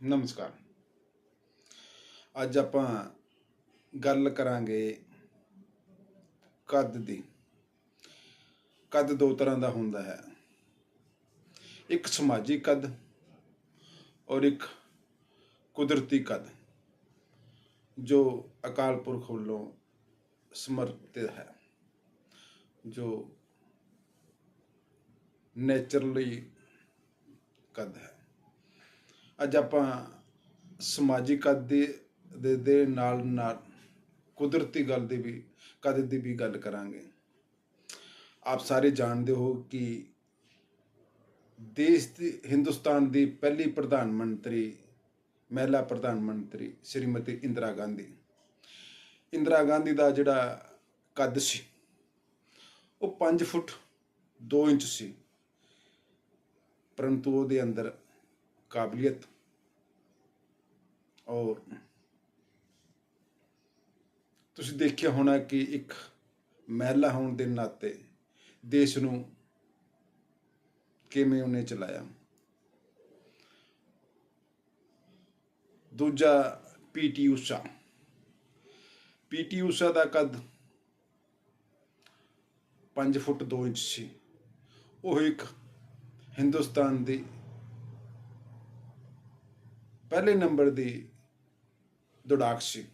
ਨਮਸਕਾਰ। ਅੱਜ ਆਪਾਂ ਗੱਲ ਕਰਾਂਗੇ ਕੱਦ ਦੀ। ਕੱਦ ਦੋ ਤਰ੍ਹਾਂ ਦਾ ਹੁੰਦਾ ਹੈ। ਇੱਕ ਸਮਾਜਿਕ ਕੱਦ ਔਰ ਇੱਕ ਕੁਦਰਤੀ ਕੱਦ, ਜੋ ਅਕਾਲ ਪੁਰਖ ਵੱਲੋਂ ਸਮਰਪਿਤ ਹੈ, ਜੋ ਨੇਚਰਲੀ ਕੱਦ ਹੈ। ਅੱਜ ਆਪਾਂ ਸਮਾਜਿਕ ਕੱਦ ਦੇ ਦੇ ਦੇ ਨਾਲ ਨਾਲ ਕੁਦਰਤੀ ਗੱਲ ਦੀ ਵੀ, ਕਦ ਦੀ ਵੀ ਗੱਲ ਕਰਾਂਗੇ। ਆਪ ਸਾਰੇ ਜਾਣਦੇ ਹੋ ਕਿ ਦੇਸ਼ ਦੀ, ਹਿੰਦੁਸਤਾਨ ਦੀ ਪਹਿਲੀ ਪ੍ਰਧਾਨ ਮੰਤਰੀ, ਮਹਿਲਾ ਪ੍ਰਧਾਨ ਮੰਤਰੀ ਸ਼੍ਰੀਮਤੀ ਇੰਦਰਾ ਗਾਂਧੀ। ਇੰਦਰਾ ਗਾਂਧੀ ਦਾ ਜਿਹੜਾ ਕੱਦ ਸੀ, ਉਹ 5 ਫੁੱਟ 2 ਇੰਚ ਸੀ। ਪਰੰਤੂ ਉਹਦੇ ਅੰਦਰ ਕਾਬਲੀਅਤ। ਔਰ ਤੁਸੀਂ ਦੇਖਿਆ ਹੋਣਾ ਕਿ ਇੱਕ ਮਹਿਲਾ ਹੋਣ ਦੇ ਨਾਤੇ ਦੇਸ਼ ਨੂੰ ਕਿਵੇਂ ਉਹਨੇ ਚਲਾਇਆ। ਦੂਜਾ ਪੀਟੀ ਊਸ਼ਾ। ਪੀਟੀ ਊਸ਼ਾ ਦਾ ਕੱਦ 5 ਫੁੱਟ 2 ਇੰਚ ਸੀ। ਉਹ ਇੱਕ ਹਿੰਦੁਸਤਾਨ ਦੀ ਪਹਿਲੇ ਨੰਬਰ ਦੀ ਦੌੜਾਕ ਸੀ।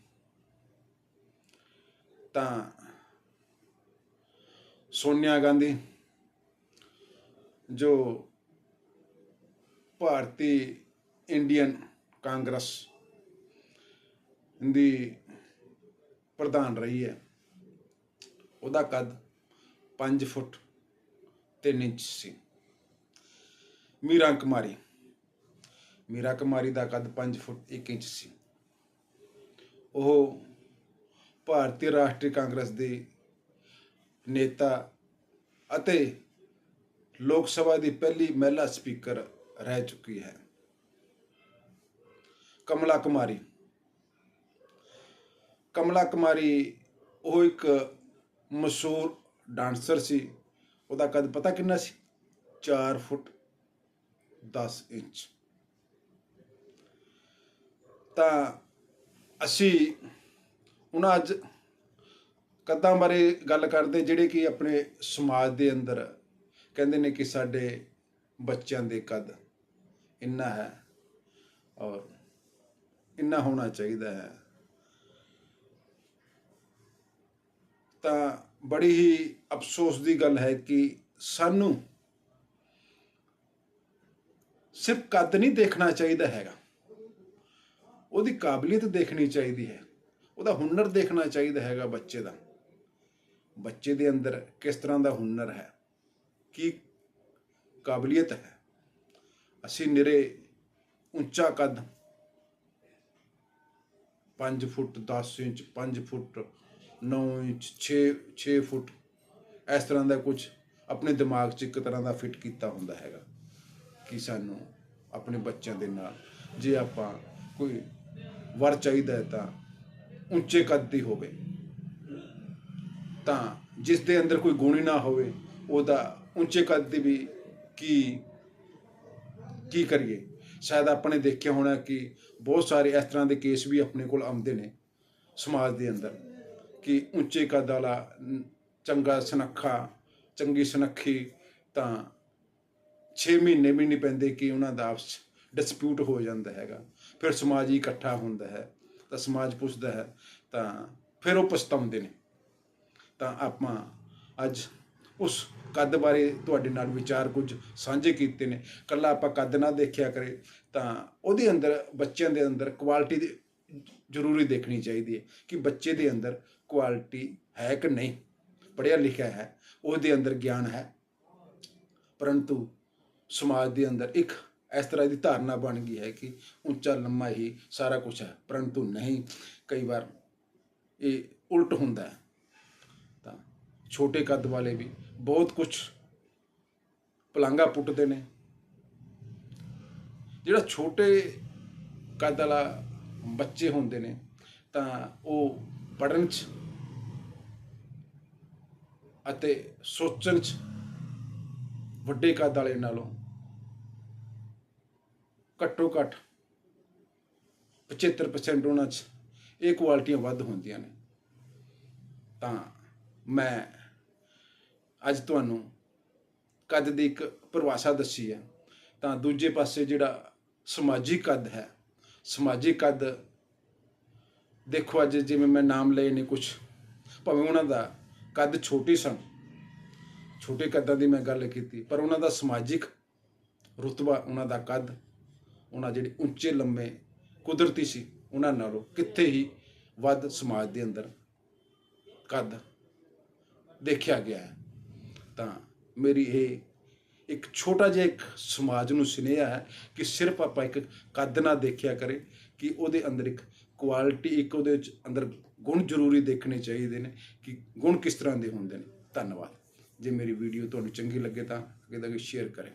ਤਾਂ ਸੋਨੀਆ ਗਾਂਧੀ, ਜੋ ਭਾਰਤੀ ਇੰਡੀਅਨ ਕਾਂਗਰਸ ਦੀ ਪ੍ਰਧਾਨ ਰਹੀ ਹੈ, ਉਹਦਾ ਕੱਦ 5 ਫੁੱਟ 3 ਇੰਚ ਸੀ। ਮੀਰਾ ਕੁਮਾਰੀ ਮੀਰਾ ਕੁਮਾਰੀ ਦਾ ਕੱਦ 5 ਫੁੱਟ 1 ਇੰਚ ਸੀ। ਉਹ ਭਾਰਤੀ ਰਾਸ਼ਟਰੀ ਕਾਂਗਰਸ ਦੇ ਨੇਤਾ ਅਤੇ ਲੋਕ ਸਭਾ ਦੀ ਪਹਿਲੀ ਮਹਿਲਾ ਸਪੀਕਰ ਰਹਿ ਚੁੱਕੀ ਹੈ। ਕਮਲਾ ਕੁਮਾਰੀ। ਕਮਲਾ ਕੁਮਾਰੀ ਉਹ ਇੱਕ ਮਸ਼ਹੂਰ ਡਾਂਸਰ ਸੀ। ਉਹਦਾ ਕੱਦ ਪਤਾ ਕਿੰਨਾ ਸੀ? 4 ਫੁੱਟ 10 ਇੰਚ। ਤਾਂ ਅਸੀਂ ਉਹਨਾਂ ਅੱਜ ਕੱਦਾਂ ਬਾਰੇ ਗੱਲ ਕਰਦੇ ਜਿਹੜੇ ਕਿ ਆਪਣੇ ਸਮਾਜ ਦੇ ਅੰਦਰ ਕਹਿੰਦੇ ਨੇ ਕਿ ਸਾਡੇ ਬੱਚਿਆਂ ਦੇ ਕੱਦ ਇੰਨਾ ਹੈ ਔਰ ਇੰਨਾ ਹੋਣਾ ਚਾਹੀਦਾ ਹੈ। ਤਾਂ ਬੜੀ ਹੀ ਅਫਸੋਸ ਦੀ ਗੱਲ ਹੈ ਕਿ ਸਾਨੂੰ ਸਿਰਫ ਕੱਦ ਨਹੀਂ ਦੇਖਣਾ ਚਾਹੀਦਾ ਹੈਗਾ। ਉਹਦੀ ਕਾਬਲੀਅਤ ਦੇਖਣੀ ਚਾਹੀਦੀ ਹੈ। ਉਹਦਾ ਹੁਨਰ ਦੇਖਣਾ ਚਾਹੀਦਾ ਹੈਗਾ ਬੱਚੇ ਦਾ। ਬੱਚੇ ਦੇ ਅੰਦਰ ਕਿਸ ਤਰ੍ਹਾਂ ਦਾ ਹੁਨਰ ਹੈ? ਕੀ ਕਾਬਲੀਅਤ ਹੈ? ਅਸੀਂ ਨਿਰੇ ਉੱਚਾ ਕੱਦ 5 ਫੁੱਟ 10 ਇੰਚ 5 ਫੁੱਟ 9 ਇੰਚ 6 6 ਫੁੱਟ, ਇਸ ਤਰ੍ਹਾਂ ਦਾ ਕੁਝ ਆਪਣੇ ਦਿਮਾਗ 'ਚ ਇੱਕ ਤਰ੍ਹਾਂ ਦਾ ਫਿੱਟ ਕੀਤਾ ਹੁੰਦਾ ਹੈਗਾ ਕਿ ਸਾਨੂੰ ਆਪਣੇ ਬੱਚਿਆਂ ਦੇ ਨਾਲ ਜੇ ਆਪਾਂ ਕੋਈ ਵਰ ਚਾਹੀਦਾ ਹੈ ਤਾਂ ਉੱਚੇ ਕੱਦ ਦੀ ਹੋਵੇ। ਤਾਂ ਜਿਸ ਦੇ ਅੰਦਰ ਕੋਈ ਗੁਣ ਨਾ ਹੋਵੇ, ਉਹਦਾ ਉੱਚੇ ਕੱਦ ਦੀ ਵੀ ਕੀ ਕੀ ਕਰੀਏ? ਸ਼ਾਇਦ ਆਪਣੇ ਦੇਖਿਆ ਹੋਣਾ ਕਿ ਬਹੁਤ ਸਾਰੇ ਇਸ ਤਰ੍ਹਾਂ ਦੇ ਕੇਸ ਵੀ ਆਪਣੇ ਕੋਲ ਆਉਂਦੇ ਨੇ ਸਮਾਜ ਦੇ ਅੰਦਰ ਕਿ ਉੱਚੇ ਕੱਦ ਵਾਲਾ ਚੰਗਾ ਸੁਨੱਖਾ, ਚੰਗੀ ਸੁਨੱਖੀ ਤਾਂ 6 ਮਹੀਨੇ ਵੀ ਨਹੀਂ ਪੈਂਦੇ ਕਿ ਉਹਨਾਂ ਦਾ ਆਪਸ ਡਿਸਪਿਊਟ ਹੋ ਜਾਂਦਾ ਹੈਗਾ। ਫਿਰ ਸਮਾਜ ਹੀ ਇਕੱਠਾ ਹੁੰਦਾ ਹੈ, ਤਾਂ ਸਮਾਜ ਪੁੱਛਦਾ ਹੈ, ਤਾਂ ਫਿਰ ਉਹ ਪਛਤਾਉਂਦੇ ਨੇ। ਤਾਂ ਆਪਾਂ ਅੱਜ ਉਸ ਕੱਦ ਬਾਰੇ ਤੁਹਾਡੇ ਨਾਲ ਵਿਚਾਰ ਕੁਝ ਸਾਂਝੇ ਕੀਤੇ ਨੇ। ਕੱਲਾ ਆਪਾਂ ਕੱਦ ਨਾ ਦੇਖਿਆ ਕਰੇ, ਤਾਂ ਉਹਦੇ ਅੰਦਰ, ਬੱਚਿਆਂ ਦੇ ਅੰਦਰ ਕੁਆਲਿਟੀ ਦੀ ਜ਼ਰੂਰੀ ਦੇਖਣੀ ਚਾਹੀਦੀ ਹੈ ਕਿ ਬੱਚੇ ਦੇ ਅੰਦਰ ਕੁਆਲਿਟੀ ਹੈ ਕਿ ਨਹੀਂ। ਪੜ੍ਹਿਆ ਲਿਖਿਆ ਹੈ, ਉਹਦੇ ਅੰਦਰ ਗਿਆਨ ਹੈ। ਪਰੰਤੂ ਸਮਾਜ ਦੇ ਅੰਦਰ ਇੱਕ ਇਸ ਤਰ੍ਹਾਂ ਦੀ ਧਾਰਨਾ ਬਣ ਗਈ ਹੈ ਕਿ ਉੱਚਾ ਲੰਮਾ ਹੀ ਸਾਰਾ ਕੁਝ ਹੈ, ਪਰੰਤੂ ਨਹੀਂ, ਕਈ ਵਾਰ ਇਹ ਉਲਟ ਹੁੰਦਾ ਹੈ। ਤਾਂ ਛੋਟੇ ਕੱਦ ਵਾਲੇ ਵੀ ਬਹੁਤ ਕੁਝ ਪਲਾਂਗਾ ਪੁੱਟਦੇ ਨੇ। ਜਿਹੜਾ ਛੋਟੇ ਕੱਦ ਵਾਲਾ ਬੱਚੇ ਹੁੰਦੇ ਨੇ, ਤਾਂ ਉਹ ਪੜਨ ਚ ਅਤੇ ਸੋਚਣ ਚ ਵੱਡੇ ਕੱਦ ਵਾਲੇ ਨਾਲੋਂ ਘੱਟੋ ਘੱਟ 75% ਉਹਨਾਂ 'ਚ ਇਹ ਕੁਆਲਿਟੀਆਂ ਵੱਧ ਹੁੰਦੀਆਂ ਨੇ। ਤਾਂ ਮੈਂ ਅੱਜ ਤੁਹਾਨੂੰ ਕੱਦ ਦੀ ਇੱਕ ਪਰਿਭਾਸ਼ਾ ਦੱਸੀ ਹੈ। ਤਾਂ ਦੂਜੇ ਪਾਸੇ ਜਿਹੜਾ ਸਮਾਜਿਕ ਕੱਦ ਹੈ, ਸਮਾਜਿਕ ਕੱਦ ਦੇਖੋ ਅੱਜ ਜਿਵੇਂ ਮੈਂ ਨਾਮ ਲਏ ਨੇ ਕੁਝ ਭਾਵੇਂ ਉਹਨਾਂ ਦਾ ਕੱਦ ਛੋਟੇ ਸਨ, ਛੋਟੇ ਕੱਦਾਂ ਦੀ ਮੈਂ ਗੱਲ ਕੀਤੀ, ਪਰ ਉਹਨਾਂ ਦਾ ਸਮਾਜਿਕ ਰੁਤਬਾ, ਉਹਨਾਂ ਦਾ ਕੱਦ ਉਹਨਾਂ ਜਿਹੜੇ ਉੱਚੇ ਲੰਮੇ ਕੁਦਰਤੀ ਸੀ, ਉਹਨਾਂ ਨਾਲੋਂ ਕਿੱਥੇ ਹੀ ਵੱਧ ਸਮਾਜ ਦੇ ਅੰਦਰ ਕੱਦ ਦੇਖਿਆ ਗਿਆ ਹੈ। ਤਾਂ ਮੇਰੀ ਇਹ ਇੱਕ ਛੋਟਾ ਜਿਹਾ ਇੱਕ ਸਮਾਜ ਨੂੰ ਸੁਨੇਹਾ ਹੈ ਕਿ ਸਿਰਫ ਆਪਾਂ ਇੱਕ ਕੱਦ ਨਾ ਦੇਖਿਆ ਕਰੇ ਕਿ ਉਹਦੇ ਅੰਦਰ ਇੱਕ ਕੁਆਲਿਟੀ, ਇੱਕ ਉਹਦੇ ਵਿੱਚ ਅੰਦਰ ਗੁਣ ਜ਼ਰੂਰੀ ਦੇਖਣੇ ਚਾਹੀਦੇ ਨੇ ਕਿ ਗੁਣ ਕਿਸ ਤਰ੍ਹਾਂ ਦੇ ਹੁੰਦੇ ਨੇ। ਧੰਨਵਾਦ। ਜੇ ਮੇਰੀ ਵੀਡੀਓ ਤੁਹਾਨੂੰ ਚੰਗੀ ਲੱਗੇ ਤਾਂ ਅੱਗੇ ਤੱਕ ਸ਼ੇਅਰ ਕਰੇ।